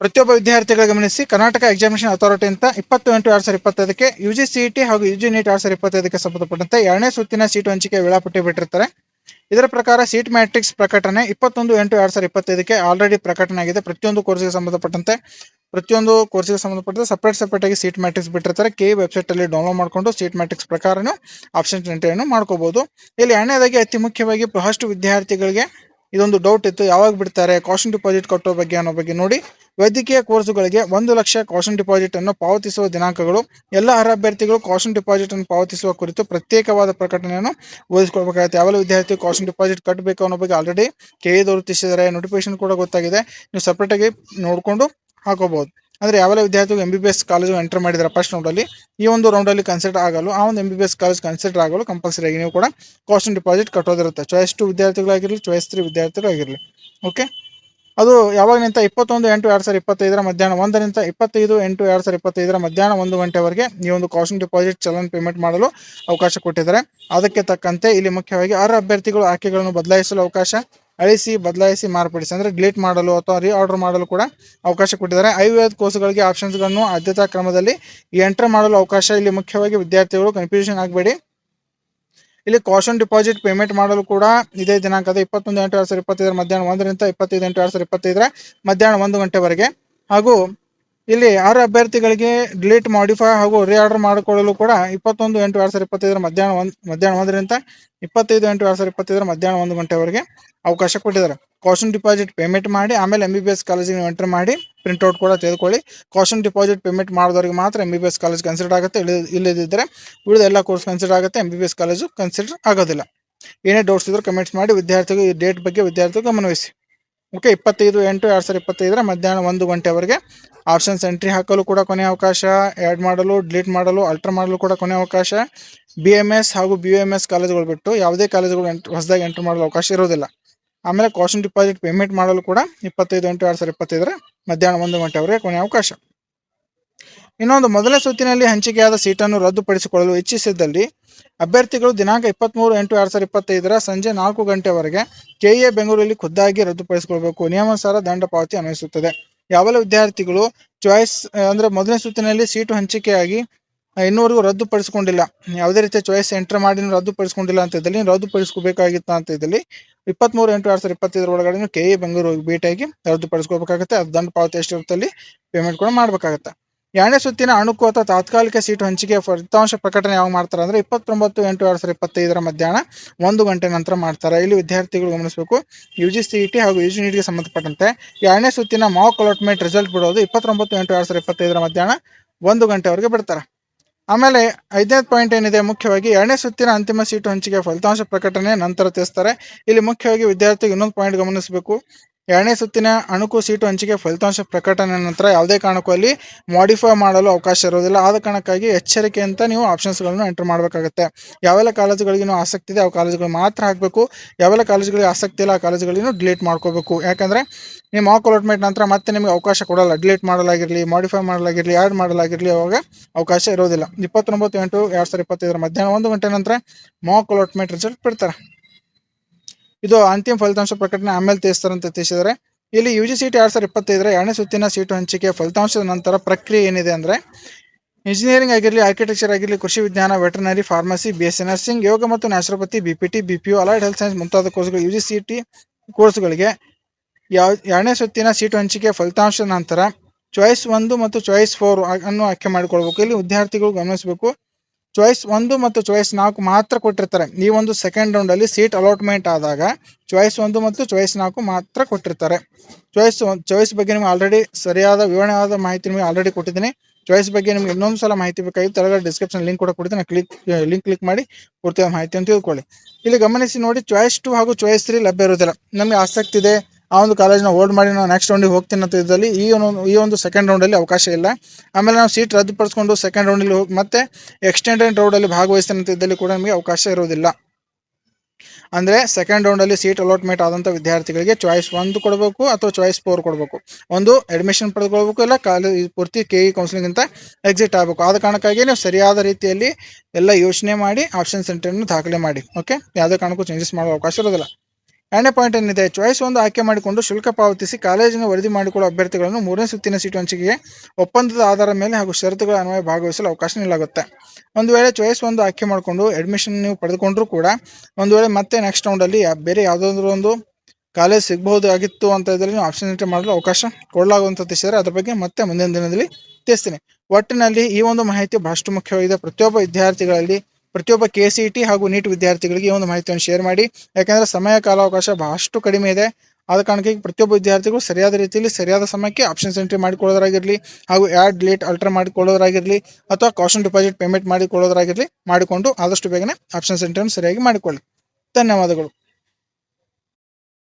ಪ್ರತಿಯೊಬ್ಬ ವಿದ್ಯಾರ್ಥಿಗಳ ಗಮನಿಸಿ, ಕರ್ನಾಟಕ ಎಕ್ಸಾಮಿನೇಷನ್ ಅಥಾರಿಟಿ ಅಂತ ಇಪ್ಪತ್ತು ಎಂಟು ಎರಡು ಸಾವಿರದ ಇಪ್ಪತ್ತೈದಕ್ಕೆ ಯು ಜಿ ಸಿ ಟಿ ಹಾಗೂ ಯು ಜಿ ನೀಟ್ ಎರಡು ಸಾವಿರದ ಇಪ್ಪತ್ತೈದಕ್ಕೆ ಸಂಬಂಧಪಟ್ಟಂತೆ ಎರಡನೇ ಸುತ್ತಿನ ಸೀಟು ಹಂಚಿಕೆ ವೇಳಾಪಟ್ಟಿ ಬಿಟ್ಟಿರ್ತಾರೆ. ಇದರ ಪ್ರಕಾರ ಸೀಟ್ ಮ್ಯಾಟ್ರಿಕ್ಸ್ ಪ್ರಕಟಣೆ ಇಪ್ಪತ್ತೊಂದು ಎಂಟು ಎರಡು ಸಾವಿರದ ಇಪ್ಪತ್ತೈದಕ್ಕೆ ಆಲ್ರೆಡಿ ಪ್ರಕಟಣೆ ಆಗಿದೆ. ಪ್ರತಿಯೊಂದು ಕೋರ್ಸ್ಗೆ ಸಂಬಂಧಪಟ್ಟಂತೆ, ಪ್ರತಿಯೊಂದು ಕೋರ್ಸ್ಗೆ ಸಂಬಂಧಪಟ್ಟಂತೆ ಸಪ್ರೇಟ್ ಸಪ್ರೇಟ್ ಆಗಿ ಸೀಟ್ ಮ್ಯಾಟ್ರಿಕ್ಸ್ ಬಿಟ್ಟಿರ್ತಾರೆ. ಕೆ ವೆಬ್ಸೈಟ್ ಅಲ್ಲಿ ಡೌನ್ಲೋಡ್ ಮಾಡಿಕೊಂಡು ಸೀಟ್ ಮ್ಯಾಟ್ರಿಕ್ಸ್ ಪ್ರಕಾರನೂ ಆಪ್ಷನ್ ಎಂಟ್ರಿಯನ್ನು ಮಾಡ್ಕೋಬಹುದು ಇಲ್ಲಿ ಎರಡನೇದಾಗಿ ಅತಿ ಮುಖ್ಯವಾಗಿ ಬಹಳಷ್ಟು ವಿದ್ಯಾರ್ಥಿಗಳಿಗೆ ಇದೊಂದು ಡೌಟ್ ಇತ್ತು. ಯಾವಾಗ ಬಿಡ್ತಾರೆ? ಕಾಶನ್ ಡಿಪಾಸಿಟ್ ಕಟ್ಟೋ ಬಗ್ಗೆ ಅನ್ನೋ ಬಗ್ಗೆ ನೋಡಿ. ವೈದ್ಯಕೀಯ ಕೋರ್ಸುಗಳಿಗೆ ಒಂದು ಲಕ್ಷ ಕಾಶನ್ ಡಿಪಾಸಿಟ್ ಅನ್ನು ಪಾವತಿಸುವ ದಿನಾಂಕಗಳು, ಎಲ್ಲ ಅರ್ಹ ಅಭ್ಯರ್ಥಿಗಳು ಕಾಶನ್ ಡಿಪಾಸಿಟ್ ಅನ್ನು ಪಾವತಿಸುವ ಕುರಿತು ಪ್ರತ್ಯೇಕವಾದ ಪ್ರಕಟಣೆಯನ್ನು ಓದಿಸ್ಕೊಳ್ಬೇಕಾಗುತ್ತೆ. ಯಾವೆಲ್ಲ ವಿದ್ಯಾರ್ಥಿ ಕಾಶನ್ ಡಿಪಾಸಿಟ್ ಕಟ್ಟಬೇಕು ಅನ್ನೋ ಬಗ್ಗೆ ಆಲ್ರೆಡಿ ಕೆ ಎ ನೋಟಿಫಿಕೇಶನ್ ಕೂಡ ಗೊತ್ತಾಗಿದೆ. ನೀವು ಸಪ್ರೇಟಾಗಿ ನೋಡಿಕೊಂಡು ಹಾಕೋಬಹುದು. ಅಂದ್ರೆ ಯಾವೆಲ್ಲ ವಿದ್ಯಾರ್ಥಿಗಳು M B B S college enter ಮಾಡಿದ್ದಾರೆ ಫಸ್ಟ್ ರೌಂಡಲ್ಲಿ ಈ ಒಂದು ರೌಂಡಲ್ಲಿ ಕನ್ಸಿಡರ್ ಆಗಲು, ಆ ಒಂದು M B B S college consider ಆಗಲು ಕಂಪಲ್ಸರಿ ಆಗಿ ನೀವು ಕೂಡ ಕಾಸ್ಟ್ ಡಿಪಾಸಿಟ್ ಕಟ್ಟೋದಿರುತ್ತೆ. ಚಾಯ್ಸ್ ಟು ವಿದ್ಯಾರ್ಥಿಗಳಾಗಿರಲಿ ಚಾಯ್ಸ್ ತ್ರೀ ವಿದ್ಯಾರ್ಥಿಗಳಾಗಿರಲಿ ಓಕೆ ಅದು ಯಾವಾಗಿನಿಂದ ಇಪ್ಪತ್ತೊಂದು ಎಂಟು ಎರಡು ಸಾವಿರ ಇಪ್ಪತ್ತೈದರ ಮಧ್ಯಾಹ್ನ ಒಂದರಿಂದ ಇಪ್ಪತ್ತೈದು ಎಂಟು ಎರಡು ಸಾವಿರ ಇಪ್ಪತ್ತೈದರ ಮಧ್ಯಾಹ್ನ ಒಂದು ಗಂಟೆವರೆಗೆ ಈ ಒಂದು ಕಾಸ್ಟ್ ಡಿಪಾಸಿಟ್ ಚಲನ್ ಪೇಮೆಂಟ್ ಮಾಡಲು ಅವಕಾಶ ಕೊಟ್ಟಿದ್ದಾರೆ. ಅದಕ್ಕೆ ತಕ್ಕಂತೆ ಇಲ್ಲಿ ಮುಖ್ಯವಾಗಿ ಆರು ಅಭ್ಯರ್ಥಿಗಳು ಆಯ್ಕೆಗಳನ್ನು ಬದಲಾಯಿಸಲು ಅವಕಾಶ. ಅಳಿಸಿ, ಬದಲಾಯಿಸಿ ಮಾರ್ಪಡಿಸಿ. ಅಂದರೆ ಡಿಲೀಟ್ ಮಾಡಲು ಅಥವಾ ರೀಆರ್ಡರ್ ಮಾಡಲು ಕೂಡ ಅವಕಾಶ ಕೊಟ್ಟಿದ್ದಾರೆ. ಆಯುರ್ವೇದ ಕೋರ್ಸ್ಗಳಿಗೆ ಆಪ್ಷನ್ಸ್ಗಳನ್ನು ಆದ್ಯತಾ ಕ್ರಮದಲ್ಲಿ ಎಂಟರ್ ಮಾಡಲು ಅವಕಾಶ ಇಲ್ಲಿ ಮುಖ್ಯವಾಗಿ ವಿದ್ಯಾರ್ಥಿಗಳು ಕನ್ಫ್ಯೂಷನ್ ಆಗಬೇಡಿ. ಇಲ್ಲಿ ಕಾಶನ್ ಡಿಪಾಸಿಟ್ ಪೇಮೆಂಟ್ ಮಾಡಲು ಕೂಡ ಇದೇ ದಿನಾಂಕದ ಇಪ್ಪತ್ತೊಂದು ಎಂಟು ಎರಡು ಸಾವಿರದ ಇಪ್ಪತ್ತೈದರ ಮಧ್ಯಾಹ್ನ ಒಂದರಿಂದ ಇಪ್ಪತ್ತೈದು ಎಂಟು ಎರಡು ಸಾವಿರದ ಇಪ್ಪತ್ತೈದರ ಮಧ್ಯಾಹ್ನ ಒಂದು ಗಂಟೆವರೆಗೆ. ಹಾಗೂ ಇಲ್ಲಿ ಆರು ಅಭ್ಯರ್ಥಿಗಳಿಗೆ ಡಿಲೀಟ್ ಮಾಡಿಫೈ ಹಾಗೂ ರೀಆರ್ಡರ್ ಮಾಡಿಕೊಳ್ಳಲು ಕೂಡ ಇಪ್ಪತ್ತೊಂದು, ಎಂಟು, ಎರಡು ಸಾವಿರದ ಇಪ್ಪತ್ತೈದರ ಮಧ್ಯಾಹ್ನ ಒಂದು, ಮಧ್ಯಾಹ್ನ ಒಂದರಿಂದ ಇಪ್ಪತ್ತೈದು, ಎಂಟು, ಎರಡು ಸಾವಿರದ ಇಪ್ಪತ್ತೈದರ ಮಧ್ಯಾಹ್ನ ಒಂದು ಗಂಟೆವರೆಗೆ ಅವಕಾಶ ಕೊಟ್ಟಿದ್ದಾರೆ. ಕಾಶನ್ ಡಿಪಾಸಿಟ್ ಪೇಮೆಂಟ್ ಮಾಡಿ, ಆಮೇಲೆ ಎಂ ಬಿ ಬಿ ಎಸ್ ಕಾಲೇಜಿಗೆ ಎಂಟರ್ ಮಾಡಿ ಪ್ರಿಂಟ್ಔಟ್ ಕೂಡ ತೆಗೆದುಕೊಳ್ಳಿ. ಕಾಶನ್ ಡಿಪಾಸಿಟ್ ಪೇಮೆಂಟ್ ಮಾಡಿದವರಿಗೆ ಮಾತ್ರ M B B S college consider ಆಗುತ್ತೆ. ಇಲ್ಲದಿದ್ದರೆ ಉಳಿದ ಎಲ್ಲ ಕೋರ್ಸ್ ಕನ್ಸಿಡರ್ ಆಗುತ್ತೆ. M B B S college consider ಆಗೋದಿಲ್ಲ. ಏನೇ ಡೌಟ್ಸ್ ಇದ್ದರೂ ಕಮೆಂಟ್ಸ್ ಮಾಡಿ ವಿದ್ಯಾರ್ಥಿಗಳು ಈ ಡೇಟ್ ಬಗ್ಗೆ ವಿದ್ಯಾರ್ಥಿಗಳು ಗಮನವಹಿಸಿ ಓಕೆ, ಇಪ್ಪತ್ತೈದು, ಎಂಟು, ಎರಡು ಸಾವಿರದ ಇಪ್ಪತ್ತೈದರ ಮಧ್ಯಾಹ್ನ ಒಂದು ಗಂಟೆವರೆಗೆ ಆಪ್ಷನ್ಸ್ ಎಂಟ್ರಿ ಹಾಕಲು ಕೂಡ ಕೊನೆ ಅವಕಾಶ ಆ್ಯಡ್ ಮಾಡಲು ಡಿಲೀಟ್ ಮಾಡಲು ಅಲ್ಟರ್ ಮಾಡಲು ಕೂಡ ಕೊನೆ ಅವಕಾಶ. ಬಿ ಎಂ ಎಸ್ ಹಾಗೂ ಬಿ ಎಂ ಎಸ್ ಕಾಲೇಜುಗಳು ಬಿಟ್ಟು ಯಾವುದೇ ಕಾಲೇಜುಗಳು ಎಂಟ್, ಹೊಸದಾಗಿ ಎಂಟ್ರ್ ಮಾಡಲು ಅವಕಾಶ ಇರೋದಿಲ್ಲ ಆಮೇಲೆ ಕಾಸ್ಟ್ ಡಿಪಾಸಿಟ್ ಪೇಮೆಂಟ್ ಮಾಡಲು ಕೂಡ ಇಪ್ಪತ್ತೈದು, ಎಂಟು, ಎರಡು ಸಾವಿರದ ಇಪ್ಪತ್ತೈದರ ಮಧ್ಯಾಹ್ನ ಒಂದು ಗಂಟೆವರೆಗೆ ಕೊನೆ ಅವಕಾಶ. ಇನ್ನೊಂದು ಮೊದಲ ಸುತ್ತಿನಲ್ಲಿ ಹಂಚಿಕೆಯಾದ ಸೀಟನ್ನು ರದ್ದುಪಡಿಸಿಕೊಳ್ಳಲು ಇಚ್ಛಿಸಿದ್ದಲ್ಲಿ ಅಭ್ಯರ್ಥಿಗಳು ದಿನಾಂಕ ಇಪ್ಪತ್ತ್ಮೂರು ಎಂಟು ಎರಡು ಸಾವಿರದ ಇಪ್ಪತ್ತೈದರ ಸಂಜೆ ನಾಲ್ಕು ಗಂಟೆವರೆಗೆ ಕೆಎ ಬೆಂಗಳೂರಲ್ಲಿ ಖುದ್ದಾಗಿ ರದ್ದುಪಡಿಸಿಕೊಳ್ಬೇಕು. ನಿಯಮಾನುಸಾರ ದಂಡ ಪಾವತಿ ಅನ್ವಯಿಸುತ್ತದೆ. ಯಾವೆಲ್ಲ ವಿದ್ಯಾರ್ಥಿಗಳು ಚಾಯ್ಸ್ ಅಂದರೆ ಮೊದಲನೇ ಸುತ್ತಿನಲ್ಲಿ ಸೀಟು ಹಂಚಿಕೆಯಾಗಿ ಇನ್ನೂವರೆಗೂ ರದ್ದುಪಡಿಸಿಕೊಂಡಿಲ್ಲ. ಯಾವುದೇ ರೀತಿಯ ಚಾಯ್ಸ್ ಎಂಟರ್ ಮಾಡಿ ರದ್ದುಪಡಿಸಿಕೊಂಡಿಲ್ಲ ಅಂತ ಇದ್ದಲ್ಲಿ ರದ್ದುಪಡಿಸ್ಕೋಬೇಕಾಗಿತ್ತು ಅಂತ ಇದ್ದಲ್ಲಿ ಇಪ್ಪತ್ತ್ಮೂರು ಎಂಟು ಎರಡು ಸಾವಿರದ ಇಪ್ಪತ್ತೈದರ ಒಳಗಡೆ ಕೆ ಎ ಬೆಂಗಳೂರು ಭೇಟಿಯಾಗಿ ರದ್ದುಪಡಿಸ್ಕೋಬೇಕಾಗುತ್ತೆ ಅದು ದಂಡ ಪಾವತಿ ಎಷ್ಟಿರುತ್ತಲ್ಲಿ ಪೇಮೆಂಟ್ ಕೂಡ ಮಾಡಬೇಕಾಗುತ್ತೆ. ಎರಡನೇ ಸುತ್ತಿನ ಅಣುಕು ಅಥವಾ ತಾತ್ಕಾಲಿಕ ಸೀಟು ಹಂಚಿಕೆ ಫಲಿತಾಂಶ ಪ್ರಕಟಣೆ ಯಾವಾಗ ಮಾಡ್ತಾರೆ ಅಂದರೆ ಇಪ್ಪತ್ತೊಂಬತ್ತು ಎಂಟು ಎರಡು ಸಾವಿರದ ಇಪ್ಪತ್ತೈದರ ಮಧ್ಯಾಹ್ನ ಒಂದು ಗಂಟೆ ನಂತರ ಮಾಡ್ತಾರೆ. ಇಲ್ಲಿ ವಿದ್ಯಾರ್ಥಿಗಳು ಗಮನಿಸಬೇಕು. ಯು ಜಿ ಸಿ ಟಿ ಹಾಗೂ ಯು ಜಿ ನೀಟ್ಗೆ ಸಂಬಂಧಪಟ್ಟಂತೆ ಎರಡನೇ ಸುತ್ತಿನ ಮಾಕ್ ಅಲಾಟ್ಮೆಂಟ್ ರಿಸಲ್ಟ್ ಬಿಡೋದು ಇಪ್ಪತ್ತೊಂಬತ್ತು ಎಂಟು ಎರಡು ಸಾವಿರದ ಇಪ್ಪತ್ತೈದರ ಮಧ್ಯಾಹ್ನ ಒಂದು ಗಂಟೆವರೆಗೆ ಬಿಡ್ತಾರೆ. ಆಮೇಲೆ ಐದನೇ ಪಾಯಿಂಟ್ ಏನಿದೆ, ಮುಖ್ಯವಾಗಿ ಎರಡನೇ ಸುತ್ತಿನ ಅಂತಿಮ ಸೀಟು ಹಂಚಿಕೆ ಫಲಿತಾಂಶ ಪ್ರಕಟಣೆ ನಂತರ ತಿಳಿಸ್ತಾರೆ. ಇಲ್ಲಿ ಮುಖ್ಯವಾಗಿ ವಿದ್ಯಾರ್ಥಿಗೆ ಇನ್ನೊಂದು ಪಾಯಿಂಟ್ ಗಮನಿಸಬೇಕು. ಎರಡನೇ ಸುತ್ತಿನ ಅಣುಕು ಸೀಟು ಹಂಚಿಕೆ ಫಲಿತಾಂಶ ಪ್ರಕಟಣೆ ನಂತರ ಯಾವುದೇ ಕಾರಣಕ್ಕೂ ಅಲ್ಲಿ ಮಾಡಿಫೈ ಮಾಡಲು ಅವಕಾಶ ಇರೋದಿಲ್ಲ ಆದ ಕಾರಣಕ್ಕಾಗಿ ಎಚ್ಚರಿಕೆ ಅಂತ ನೀವು ಆಪ್ಷನ್ಸ್ಗಳನ್ನು ಎಂಟರ್ ಮಾಡಬೇಕಾಗುತ್ತೆ. ಯಾವೆಲ್ಲ ಕಾಲೇಜುಗಳಿಗೆ ಆಸಕ್ತಿ ಇದೆ, ಆ ಕಾಲೇಜುಗಳು ಮಾತ್ರ ಹಾಕಬೇಕು. ಯಾವೆಲ್ಲ ಕಾಲೇಜುಗಳಿಗೆ ಆಸಕ್ತಿ ಇಲ್ಲ, ಆ ಕಾಲೇಜುಗಳಿಗೆ ಡಿಲೀಟ್ ಮಾಡ್ಕೋಬೇಕು. ಯಾಕಂದರೆ ನೀವು ಮಾಕ್ ಅಲಾಟ್ಮೆಂಟ್ ನಂತರ ಮತ್ತೆ ನಿಮಗೆ ಅವಕಾಶ ಕೊಡಲ್ಲ. ಡಿಲೀಟ್ ಮಾಡಲಾಗಿರಲಿ ಮಾಡಿಫೈ ಮಾಡಲಾಗಿರಲಿ ಆ್ಯಡ್ ಮಾಡಲಾಗಿರಲಿ ಅವಾಗ ಅವಕಾಶ ಇರೋದಿಲ್ಲ ಇಪ್ಪತ್ತೊಂಬತ್ತು ಎಂಟು ಎರಡು ಸಾವಿರದ ಇಪ್ಪತ್ತೈದರ ಮಧ್ಯಾಹ್ನ ಒಂದು ಗಂಟೆ ನಂತರ ಮಾಕ್ ಅಲಾಟ್ಮೆಂಟ್ ರಿಸಲ್ಟ್ ಬಿಡ್ತಾರೆ. ಇದು ಅಂತಿಮ ಫಲಿತಾಂಶ ಪ್ರಕಟಣೆ ಆಮೇಲೆ ತಿಳಿಸ್ತಾರೆ ಅಂತ ತಿಳಿಸಿದ್ದಾರೆ. ಇಲ್ಲಿ ಯು ಜಿ ಸಿಟಿ ಎರಡು ಸಾವಿರದ ಇಪ್ಪತ್ತೈದರ ಎರಡನೇ ಸುತ್ತಿನ ಸೀಟು ಹಂಚಿಕೆ ಫಲಿತಾಂಶದ ನಂತರ ಪ್ರಕ್ರಿಯೆ ಏನಿದೆ ಅಂದರೆ ಇಂಜಿನಿಯರಿಂಗ್ ಆಗಿರಲಿ ಆರ್ಕಿಟೆಕ್ಚರ್ ಆಗಿರಲಿ, ಕೃಷಿ ವಿಜ್ಞಾನ veterinary pharmacy B S nursing ಯೋಗ ಮತ್ತು naturopathy B P T B P U allied health science ಮುಂತಾದ ಕೋರ್ಸ್ಗಳು ಯು ಜಿ ಸಿ ಟಿ ಕೋರ್ಸ್ಗಳಿಗೆ ಯಾವ, ಎರಡನೇ ಸುತ್ತಿನ ಸೀಟು ಹಂಚಿಕೆ ಫಲಿತಾಂಶದ ನಂತರ ಚಾಯ್ಸ್ ಒಂದು ಮತ್ತು ಚಾಯ್ಸ್ ಫೋರ್ ಅನ್ನು ಆಯ್ಕೆ ಮಾಡಿಕೊಳ್ಬೇಕು. ಇಲ್ಲಿ ವಿದ್ಯಾರ್ಥಿಗಳು ಗಮನಿಸಬೇಕು. ಚಾಯ್ಸ್ ಒಂದು ಮತ್ತು ಚಾಯ್ಸ್ ನಾಲ್ಕು ಮಾತ್ರ ಕೊಟ್ಟಿರ್ತಾರೆ. ಈ ಒಂದು ಸೆಕೆಂಡ್ ರೌಂಡಲ್ಲಿ ಸೀಟ್ ಅಲಾಟ್ಮೆಂಟ್ ಆದಾಗ ಚಾಯ್ಸ್ ಒಂದು ಮತ್ತು ಚಾಯ್ಸ್ ನಾಲ್ಕು ಮಾತ್ರ ಕೊಟ್ಟಿರ್ತಾರೆ. ಚಾಯ್ಸ್ ಚಾಯ್ಸ್ ಬಗ್ಗೆ ನಿಮಗೆ ಆಲ್ರೆಡಿ ಸರಿಯಾದ ವಿವರಣೆಯಾದ ಮಾಹಿತಿ ನಿಮಗೆ ಆಲ್ರೆಡಿ ಕೊಟ್ಟಿದ್ದೀನಿ. ಚಾಯ್ಸ್ ಬಗ್ಗೆ ನಿಮ್ಗೆ ಇನ್ನೊಂದು ಸಲ ಮಾಹಿತಿ ಬೇಕಾಗಿತ್ತು ಕೆಳಗಡೆ ಡಿಸ್ಕ್ರಿಪ್ಷನ್ ಲಿಂಕ್ ಕೂಡ ಕೊಡ್ತೀನಿ. ಕ್ಲಿಕ್ ಲಿಂಕ್ ಕ್ಲಿಕ್ ಮಾಡಿ ಪೂರ್ತಿಯಾದ ಮಾಹಿತಿಯನ್ನು ತಿಳ್ಕೊಳ್ಳಿ. ಇಲ್ಲಿ ಗಮನಿಸಿ ನೋಡಿ ಚಾಯ್ಸ್ ಟು ಹಾಗೂ ಚಾಯ್ಸ್ ತ್ರೀ ಲಭ್ಯ ಇರೋದಿಲ್ಲ ನಮಗೆ ಆಸಕ್ತಿ ಇದೆ. ಆ ಒಂದು ಕಾಲೇಜ್ನ ಹೋಲ್ಡ್ ಮಾಡಿ ನಾವು ನೆಕ್ಸ್ಟ್ ರೌಂಡಿಗೆ ಹೋಗ್ತೀನಿ ಅಂತ ಇದ್ದಲ್ಲಿ ಈ ಒಂದು ಈ ಒಂದು ಸೆಕೆಂಡ್ ರೌಂಡಲ್ಲಿ ಅವಕಾಶ ಇಲ್ಲ. ಆಮೇಲೆ ನಾವು ಸೀಟ್ ರದ್ದುಪಡಿಸ್ಕೊಂಡು ಸೆಕೆಂಡ್ ರೌಂಡಲ್ಲಿ ಹೋಗಿ, ಮತ್ತೆ ಎಕ್ಸ್ಟೆಂಡೆಡ್ ರೌಂಡಲ್ಲಿ ಭಾಗವಹಿಸ್ತೀನಿ ಅಂತ ಇದ್ದಲ್ಲಿ ಕೂಡ ನಮಗೆ ಅವಕಾಶ ಇರೋದಿಲ್ಲ. ಅಂದರೆ ಸೆಕೆಂಡ್ ರೌಂಡಲ್ಲಿ ಸೀಟ್ ಅಲಾಟ್ಮೆಂಟ್ ಆದಂಥ ವಿದ್ಯಾರ್ಥಿಗಳಿಗೆ ಚಾಯ್ಸ್ ಒಂದು ಕೊಡಬೇಕು ಅಥವಾ ಚಾಯ್ಸ್ ಫೋರ್ ಕೊಡಬೇಕು. ಒಂದು ಅಡ್ಮಿಷನ್ ಪಡೆದುಕೊಳ್ಬೇಕು ಇಲ್ಲ ಕಾಲೇಜ್ ಪೂರ್ತಿ ಕೆ ಇ ಕೌನ್ಸಿಲಿಂಗಿಂತ ಎಕ್ಸಿಟ್ ಆಗಬೇಕು. ಆದ ಕಾರಣಕ್ಕಾಗಿ ನೀವು ಸರಿಯಾದ ರೀತಿಯಲ್ಲಿ ಎಲ್ಲ ಯೋಚನೆ ಮಾಡಿ ಆಪ್ಷನ್ ಸೆಂಟರ್ನ ದಾಖಲೆ ಮಾಡಿ. ಓಕೆ ಯಾವುದೇ ಕಾರಣಕ್ಕೂ ಚೇಂಜಸ್ ಮಾಡೋ ಅವಕಾಶ ಇರೋದಿಲ್ಲ. ಎರಡನೇ ಪಾಯಿಂಟ್ ಏನಿದೆ? ಚಾಯ್ಸ್ ಒಂದು ಆಯ್ಕೆ ಮಾಡಿಕೊಂಡು ಶುಲ್ಕ ಪಾವತಿಸಿ ಕಾಲೇಜಿನ ವರದಿ ಮಾಡಿಕೊಳ್ಳುವ ಅಭ್ಯರ್ಥಿಗಳನ್ನು ಮೂರನೇ ಸುತ್ತಿನ ಸೀಟು ಹಂಚಿಕೆಗೆ ಒಪ್ಪಂದದ ಆಧಾರದ ಮೇಲೆ ಹಾಗೂ ಷರತ್ತುಗಳ ಅನ್ವಯ ಭಾಗವಹಿಸಲು ಅವಕಾಶ ನೀಡಲಾಗುತ್ತೆ. ಒಂದು ವೇಳೆ ಚಾಯ್ಸ್ ಒಂದು ಆಯ್ಕೆ ಮಾಡಿಕೊಂಡು ಅಡ್ಮಿಷನ್ ನೀವು ಪಡೆದುಕೊಂಡ್ರೂ ಕೂಡ ಒಂದು ವೇಳೆ ಮತ್ತೆ ನೆಕ್ಸ್ಟ್ ರೌಂಡಲ್ಲಿ ಬೇರೆ ಯಾವುದಾದ್ರೂ ಒಂದು ಕಾಲೇಜ್ ಸಿಗಬಹುದಾಗಿತ್ತು ಅಂತ ಇದರಲ್ಲಿ ನೀವು ಆಪ್ಷನ್ ಎಂಟ್ರಿ ಮಾಡಲು ಅವಕಾಶ ಕೊಡಲಾಗುವಂಥದ್ದು ತಿಳಿಸಿದರೆ ಅದರ ಬಗ್ಗೆ ಮತ್ತೆ ಮುಂದಿನ ದಿನದಲ್ಲಿ ತಿಳಿಸ್ತೀನಿ. ಒಟ್ಟಿನಲ್ಲಿ ಈ ಒಂದು ಮಾಹಿತಿ ಬಹಳಷ್ಟು ಮುಖ್ಯವಾಗಿದೆ. ಪ್ರತಿಯೊಬ್ಬ ವಿದ್ಯಾರ್ಥಿಗಳಲ್ಲಿ ಪ್ರತಿಯೊಬ್ಬ ಕೆ ಸಿ ಟಿ ಹಾಗೂ ನೀಟ್ ವಿದ್ಯಾರ್ಥಿಗಳಿಗೆ ಈ ಒಂದು ಮಾಹಿತಿಯನ್ನು ಶೇರ್ ಮಾಡಿ. ಯಾಕೆಂದರೆ ಸಮಯ ಕಾಲಾವಕಾಶ ಬಹಳಷ್ಟು ಕಡಿಮೆ ಇದೆ. ಆದ ಕಾರಣಕ್ಕೆ ಪ್ರತಿಯೊಬ್ಬ ವಿದ್ಯಾರ್ಥಿಗಳು ಸರಿಯಾದ ರೀತಿಯಲ್ಲಿ ಸರಿಯಾದ ಸಮಯಕ್ಕೆ ಆಪ್ಷನ್ಸ್ ಎಂಟ್ರಿ ಮಾಡಿಕೊಳ್ಳೋದಾಗಿರಲಿ ಹಾಗೂ ಆ್ಯಡ್ ಲೇಟ್ ಅಲ್ಟರ್ ಮಾಡಿಕೊಳ್ಳೋದಾಗಿರಲಿ ಅಥವಾ ಕಾಶನ್ ಡಿಪಾಸಿಟ್ ಪೇಮೆಂಟ್ ಮಾಡಿಕೊಳ್ಳೋದಾಗಿರಲಿ ಮಾಡಿಕೊಂಡು ಆದಷ್ಟು ಬೇಗನೆ ಆಪ್ಷನ್ಸ್ ಎಂಟ್ರಿಯನ್ನು ಸರಿಯಾಗಿ ಮಾಡಿಕೊಳ್ಳಿ. ಧನ್ಯವಾದಗಳು.